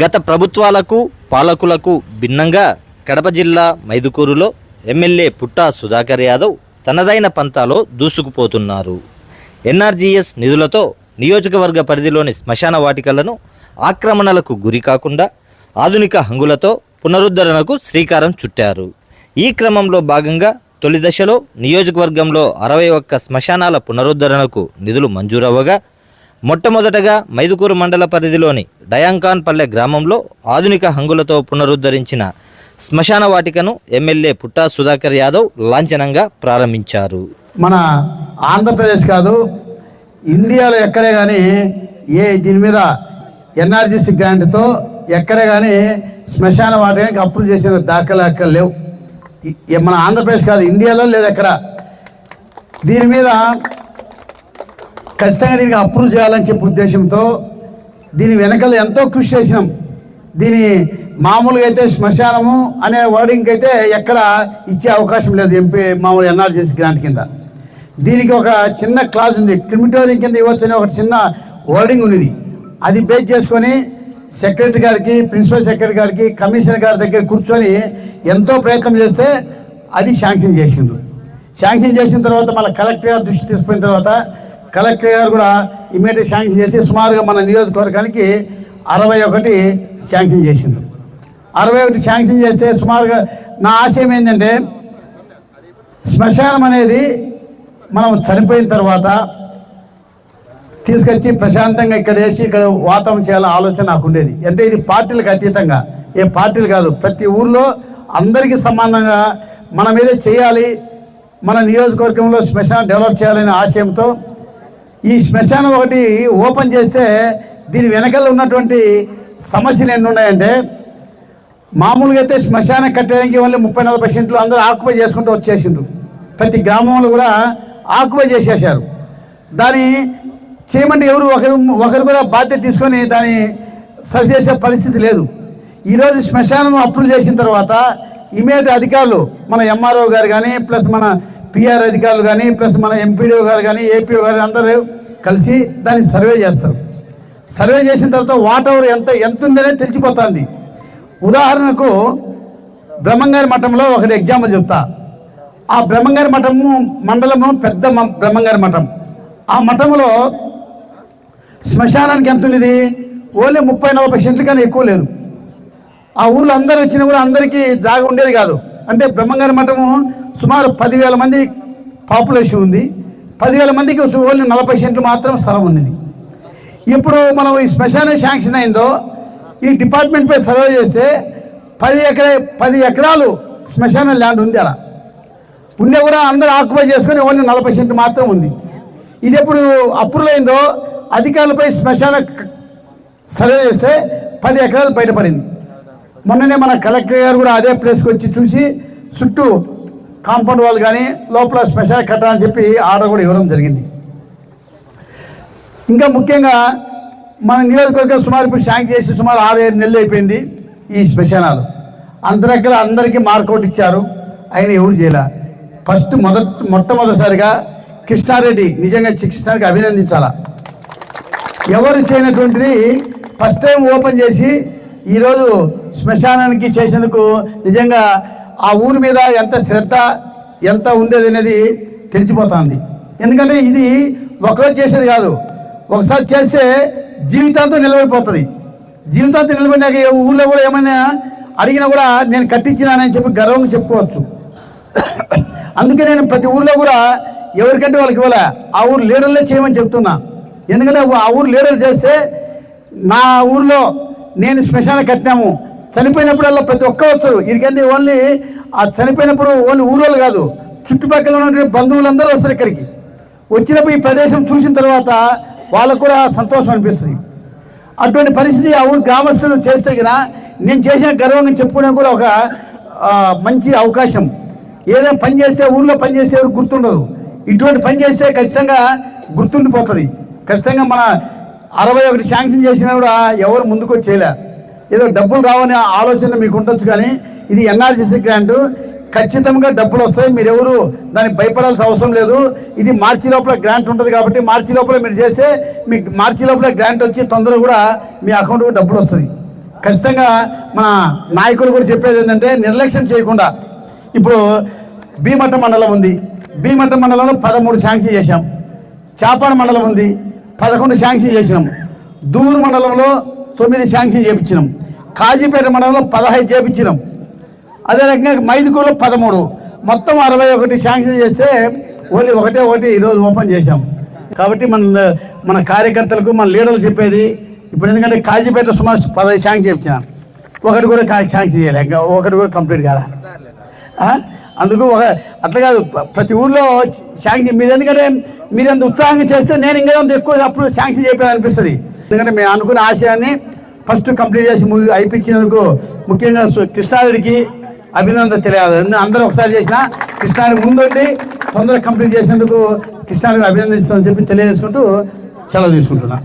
గత ప్రభుత్వాలకు పాలకులకు భిన్నంగా కడప జిల్లా మైదుకూరులో ఎమ్మెల్యే పుట్టా సుధాకర్ యాదవ్ తనదైన పంతాలో దూసుకుపోతున్నారు. ఎన్ఆర్జీఎస్ నిధులతో నియోజకవర్గ పరిధిలోని శ్మశాన వాటికలను ఆక్రమణలకు గురి కాకుండా ఆధునిక హంగులతో పునరుద్ధరణకు శ్రీకారం చుట్టారు. ఈ క్రమంలో భాగంగా తొలి దశలో నియోజకవర్గంలో అరవై ఒక్క శ్మశానాల పునరుద్ధరణకు నిధులు మంజూరవ్వగా మొట్టమొదటగా మైదుకూరు మండల పరిధిలోని డయాంకాన్ పల్లె గ్రామంలో ఆధునిక హంగులతో పునరుద్ధరించిన శ్మశాన వాటికను ఎమ్మెల్యే పుట్టా సుధాకర్ యాదవ్ లాంఛనంగా ప్రారంభించారు. మన ఆంధ్రప్రదేశ్ కాదు ఇండియాలో ఎక్కడే కానీ ఏ దీని మీద ఎన్ఆర్జీసీ గ్రాంట్తో ఎక్కడే కానీ శ్మశాన వాటికి అప్పులు చేసిన దాఖలు అక్కడ లేవు. మన ఆంధ్రప్రదేశ్ కాదు ఇండియాలో లేదు ఎక్కడ దీని మీద ఖచ్చితంగా దీనికి అప్రూవ్ చేయాలని చెప్పే ఉద్దేశంతో దీని వెనకాల ఎంతో కృషి చేసినాం. దీని మామూలుగా అయితే శ్మశానము అనే వర్డింగ్ అయితే ఎక్కడ ఇచ్చే అవకాశం లేదు ఎంపీ మామూలు ఎన్ఆర్జీసీ గ్రాంట్ కింద. దీనికి ఒక చిన్న క్లాజ్ ఉంది. క్రిమిటోరియం కింద ఇవ్వచ్చు అనే ఒక చిన్న వర్డింగ్ ఉంది అది బేస్ చేసుకొని సెక్రటరీ గారికి ప్రిన్సిపల్ సెక్రటరీ గారికి కమిషనర్ గారి దగ్గర కూర్చొని ఎంతో ప్రయత్నం చేస్తే అది శాంక్షన్ చేసిండ్రు. శాంక్షన్ చేసిన తర్వాత మళ్ళీ కలెక్టర్ గారు దృష్టి తీసుకున్న తర్వాత కలెక్టర్ గారు కూడా ఇమీడియట్ శాంక్షన్ చేసి సుమారుగా మన నియోజకవర్గానికి అరవై ఒకటి శాంక్షన్ చేసిండ్రు అరవై ఒకటి శాంక్షన్ చేస్తే సుమారుగా నా ఆశయం ఏంటంటే శ్మశానం అనేది మనం చనిపోయిన తర్వాత తీసుకొచ్చి ప్రశాంతంగా ఇక్కడ వేసి ఇక్కడ వాతావరణం చేయాలని ఆలోచన నాకు ఉండేది. అంటే ఇది పార్టీలకు అతీతంగా. ఏ పార్టీలు కాదు ప్రతి ఊర్లో అందరికీ సమానంగా మనం ఏదో చేయాలి మన నియోజకవర్గంలో శ్మశానం డెవలప్ చేయాలనే ఆశయంతో ఈ శ్మశానం ఒకటి ఓపెన్ చేస్తే దీని వెనకాల ఉన్నటువంటి సమస్యలు ఎన్ని ఉన్నాయంటే మామూలుగా అయితే శ్మశానం కట్టడానికి ఓన్లీ ముప్పై నలభై సెంట్లు అందరూ ఆక్యుపై చేసుకుంటూ వచ్చేసిండ్రు. ప్రతి గ్రామంలో కూడా ఆక్యుపై చేసేసారు దాని చేయమంటే ఎవరు ఒకరు ఒకరు కూడా బాధ్యత తీసుకొని దాన్ని సరిచేసే పరిస్థితి లేదు. ఈరోజు శ్మశానం అప్రూవ్ చేసిన తర్వాత ఇమీడియట్ అధికారులు మన ఎంఆర్ఓ గారు కానీ ప్లస్ మన పిఆర్ అధికారులు కానీ ప్లస్ మన ఎంపీడీఓ గారు కానీ ఏపీఓ గారు అందరూ కలిసి దాన్ని సర్వే చేస్తారు. సర్వే చేసిన తర్వాత వాట్ ఎంత ఎంత ఉందనేది తెలిసిపోతుంది. ఉదాహరణకు బ్రహ్మంగారి మఠంలో ఒకటి ఎగ్జాంపుల్ చెప్తా. ఆ బ్రహ్మంగారి మఠము మండలము పెద్ద బ్రహ్మంగారి మఠం. ఆ మఠంలో శ్మశానానికి ఎంత ఉండేది? ఓన్లీ ముప్పై నలభై సెంట్లు కానీ ఎక్కువ లేదు. ఆ ఊర్లో అందరు వచ్చినా కూడా అందరికీ జాగా ఉండేది కాదు. అంటే బ్రహ్మంగారి మఠము సుమారు పదివేల మంది పాపులేషన్ ఉంది. పదివేల మందికి ఓన్లీ నలభై సెంట్లు మాత్రం స్థలం ఉన్నది. ఇప్పుడు మనం ఈ శ్మశానం శాంక్షన్ అయిందో ఈ డిపార్ట్మెంట్పై సర్వే చేస్తే పది ఎకరా పది ఎకరాలు శ్మశాన ల్యాండ్ ఉంది అక్కడ. ఉండే కూడా అందరూ ఆక్యుపై చేసుకొని ఓన్లీ నలభై సెంట్లు మాత్రం ఉంది. ఇది ఎప్పుడు అప్రూవల్ అయిందో అధికారులపై శ్మశాన సర్వే చేస్తే పది ఎకరాలు బయటపడింది. మొన్ననే మన కలెక్టర్ గారు కూడా అదే ప్లేస్కి వచ్చి చూసి చుట్టూ కాంపౌండ్ వాళ్ళు కానీ లోపల శ్మశాన కట్టాలని చెప్పి ఆర్డర్ కూడా ఇవ్వడం జరిగింది. ఇంకా ముఖ్యంగా మన నియోజకవర్గం సుమారు ఇప్పుడు శాంక్ చేసి సుమారు ఆరు ఏడు నెలలు అయిపోయింది ఈ శ్మశానాలు అందరక్కడ అందరికీ మార్కౌట్ ఇచ్చారు. ఆయన ఎవరు చేయాల. ఫస్ట్ మొదట మొట్టమొదటిసారిగా కృష్ణారెడ్డి నిజంగా కృష్ణారెడ్డి అభినందించాలా. ఎవరు చేయనటువంటిది ఫస్ట్ టైం ఓపెన్ చేసి ఈరోజు శ్మశానానికి చేసేందుకు నిజంగా ఆ ఊరి మీద ఎంత శ్రద్ధ ఎంత ఉండేది అనేది తెలిసిపోతుంది. ఎందుకంటే ఇది ఒకరోజు చేసేది కాదు. ఒకసారి చేస్తే జీవితాంతం నిలబడిపోతుంది. జీవితాంతం నిలబడినాక ఊళ్ళో కూడా ఏమైనా అడిగినా కూడా నేను కట్టించినానని చెప్పి గర్వంగా చెప్పుకోవచ్చు. అందుకే నేను ప్రతి ఊర్లో కూడా ఎవరికంటే వాళ్ళకి ఇవ్వలే. ఆ ఊరు లీడర్లే చేయమని చెప్తున్నా. ఎందుకంటే ఆ ఊరు లీడర్ చేస్తే నా ఊర్లో నేను శ్మశానం కట్టినాము. చనిపోయినప్పుడల్లా ప్రతి ఒక్క వచ్చారు. ఇదికంటే ఓన్లీ ఆ చనిపోయినప్పుడు ఓన్లీ ఊరోళ్ళు కాదు చుట్టుపక్కల ఉన్నటువంటి బంధువులందరూ వస్తారు ఇక్కడికి. వచ్చినప్పుడు ఈ ప్రదేశం చూసిన తర్వాత వాళ్ళకు కూడా సంతోషం అనిపిస్తుంది. అటువంటి పరిస్థితి ఆ ఊరు గ్రామస్తులు చేస్తే కదా నేను చేసిన గర్వంగా చెప్పుకోవడం కూడా ఒక మంచి అవకాశం. ఏదైనా పని చేస్తే ఊళ్ళో పని చేస్తే ఎవరు గుర్తుండదు. ఇటువంటి పని చేస్తే ఖచ్చితంగా గుర్తుండిపోతుంది. ఖచ్చితంగా మన అరవై ఒకటి శాంక్షన్ చేసినా కూడా ఎవరు ముందుకు వచ్చి చేయలే ఏదో డబ్బులు రావనే ఆలోచన మీకు ఉండొచ్చు కానీ ఇది ఎన్ఆర్జీసీ గ్రాంట్. ఖచ్చితంగా డబ్బులు వస్తాయి. మీరు ఎవరు దానికి భయపడాల్సిన అవసరం లేదు. ఇది మార్చి లోపల గ్రాంట్ ఉంటుంది కాబట్టి మార్చి లోపల మీరు చేస్తే మీకు మార్చి లోపల గ్రాంట్ వచ్చి తొందరగా కూడా మీ అకౌంట్కు డబ్బులు వస్తుంది. ఖచ్చితంగా మన నాయకులు కూడా చెప్పేది ఏంటంటే నిర్లక్ష్యం చేయకుండా. ఇప్పుడు భీమట్ట మండలం ఉంది. భీమట్ట మండలంలో పదమూడు శాంక్షన్ చేశాం. చాపాడ మండలం ఉంది. పదకొండు శాంక్షన్ చేసినాం. దూరు మండలంలో తొమ్మిది శాంక్షన్ చేపించినాం. కాజీపేట మండలంలో పదహైదు చేపించినాం. అదే రకంగా మైదుకూరులో పదమూడు. మొత్తం అరవై ఒకటి శాంక్షన్ చేస్తే ఓన్లీ ఒకటే ఒకటి ఈరోజు ఓపెన్ చేశాం. కాబట్టి మన మన కార్యకర్తలకు మన లీడర్లు చెప్పేది ఇప్పుడు ఎందుకంటే కాజీపేట సుమారు పదహైదు శాంక్షన్ చేయించిన ఒకటి కూడా కా- శాంక్షన్ చేయలే. ఇంకా ఒకటి కూడా కంప్లీట్ కాలే. అందుకు ఒక అట్లా కాదు. ప్రతి ఊర్లో శాంక్షన్ మీరు ఎందుకంటే మీరు అంత ఉత్సాహంగా చేస్తే నేను ఇంకా ఎక్కువ అప్పుడు శాంక్షన్ చేయలేదు అనిపిస్తుంది ఎందుకంటే మేము అనుకున్న ఆశయాన్ని ఫస్ట్ కంప్లీట్ చేసి ము- అయిపించినందుకు ముఖ్యంగా కృష్ణారెడ్డికి అభినందన తెలియాలి. అందరూ ఒకసారి చేసిన కృష్ణారెడ్డి ముందుండి తొందరగా కంప్లీట్ చేసినందుకు కృష్ణారెడ్డికి అభినందిస్తామని చెప్పి తెలియజేసుకుంటూ సెలవు తీసుకుంటున్నా.